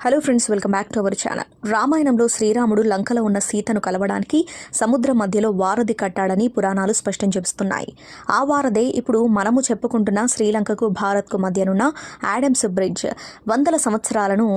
Hello friends welcome back to our channel రామాయణంలో శ్రీరాముడు లంకలో ఉన్న సీతను కలవడానికి సముద్రం మధ్యలో వారధి కట్టాడని పురాణాలు స్పష్టం చేస్తున్నాయి ఆ వారధే ఇప్పుడు మనము చెప్పుకుంటున్న శ్రీలంకకు భారత్కు మధ్యనున్న యాడమ్స్ బ్రిడ్జ్ వందల సంవత్సరాలను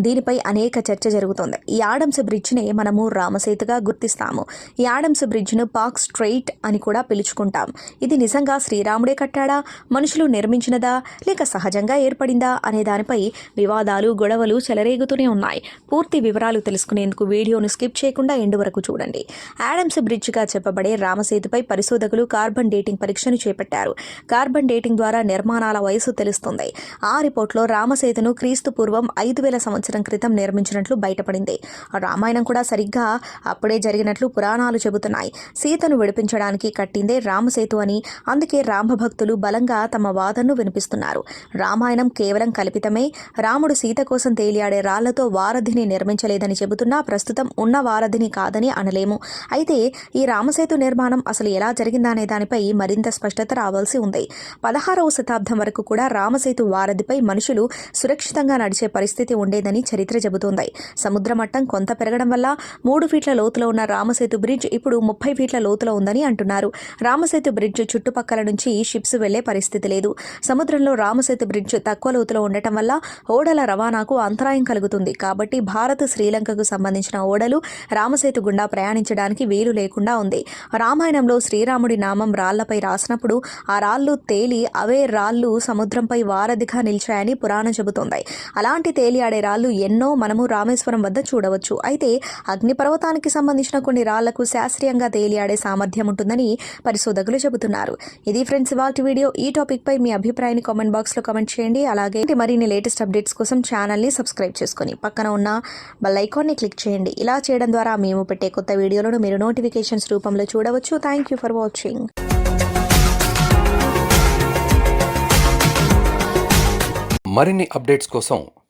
దీనిపై అనేక చర్చ జరుగుతోంది. ఈ ఆడమ్స్ బ్రిడ్జ్ని మనము రామసేతుగా గుర్తిస్తాము. ఈ ఆడమ్స్ బ్రిడ్జ్ను పార్క్ స్ట్రెయిట్ అని కూడా పిలుచుకుంటాం. ఇది నిజంగా శ్రీరాముడే కట్టాడా? మనుషులు నిర్మించినదా? లేక సహజంగా ఏర్పడిందా? అనే దానిపై వివాదాలు గొడవలు చెలరేగుతూనే ఉన్నాయి. పూర్తి వివరాలు తెలుసుకునేందుకు వీడియోను స్కిప్ చేయకుండా ఎండు వరకు చూడండి. ఆడమ్స్ బ్రిడ్జ్గా చెప్పబడే రామసేతుపై పరిశోధకులు కార్బన్ డేటింగ్ పరీక్షను చేపట్టారు. కార్బన్ డేటింగ్ ద్వారా నిర్మాణాల వయసు తెలుస్తుంది. ఆ రిపోర్ట్లో రామసేతును క్రీస్తు పూర్వం ఐదు వేల సంవత్సరం క్రితం నిర్మించినట్లు బయటపడింది. రామాయణం కూడా సరిగ్గా అప్పుడే జరిగినట్లు పురాణాలు చెబుతున్నాయి. సీతను విడిపించడానికి కట్టిందే రామసేతు అని అందుకే రామభక్తులు బలంగా తమ వాదనను వినిపిస్తున్నారు. రామాయణం కేవలం కల్పితమే. రాముడు సీత కోసం తేలియాడే రాళ్ళతో వారధిని నిర్మించలేదని చెబుతున్నా ప్రస్తుతం ఉన్న వారధిని కాదని అనలేము. అయితే ఈ రామసేతు నిర్మాణం అసలు ఎలా జరిగిందనే దానిపై మరింత స్పష్టత రావాల్సి ఉంది. పదహారవ శతాబ్దం వరకు కూడా రామసేతు వారధిపై మనుషులు సురక్షితంగా నడిచే పరిస్థితి ఉండేదని చరిత్ర చెబుతోంది. సముద్ర మట్టం కొంత పెరగడం వల్ల మూడు ఫీట్ల లోతులో ఉన్న రామసేతు బ్రిడ్జ్ ఇప్పుడు ముప్పై ఫీట్ల లోతులో ఉందని అంటున్నారు. రామసేతు బ్రిడ్జ్ చుట్టుపక్కల నుంచి షిప్స్ వెళ్ళే పరిస్థితి లేదు. సముద్రంలో రామసేతు బ్రిడ్జ్ తక్కువ లోతులో ఉండటం వల్ల ఓడల రవాణాకు అంతరాయం కలుగుతుంది. కాబట్టి భారత్ శ్రీలంకకు సంబంధించిన ఓడలు రామసేతు గుండా ప్రయాణించడానికి వీలు లేకుండా ఉంది. రామాయణంలో శ్రీరాముడి నామం రాళ్ళపై రాసినప్పుడు ఆ రాళ్ళు తేలి అవే రాళ్ళు సముద్రంపై వారధిగా నిలిచాయని పురాణం చెబుతోంది. అలాంటి తేలియాడే రాళ్ళు ఎన్నో మనము రామేశ్వరం వద్ద చూడవచ్చు. అయితే అగ్నిపర్వతానికి సంబంధించిన కొన్ని రాళ్ళకు శాస్త్రీయంగా తేలియాడే సామర్థ్యం ఉంటుందని పరిశోధకులు చెబుతున్నారు. ఇది ఫ్రెండ్స్ ఇవాళ వీడియో. ఈ టాపిక్ పై మీ అభిప్రాయాన్ని కామెంట్ బాక్స్లో కామెంట్ చేయండి. అలాగే మరిన్ని లేటెస్ట్ అప్డేట్స్ కోసం ఛానల్ని సబ్స్క్రైబ్ చేసుకొని పక్కన ఉన్న బెల్ క్లిక్ చేయండి. ఇలా చేయడం ద్వారా మేము పెట్టే కొత్త వీడియోలను మీరు నోటిఫికేషన్స్ రూపంలో చూడవచ్చు. Thank you for watching. మరిన్ని అప్డేట్స్ కోసం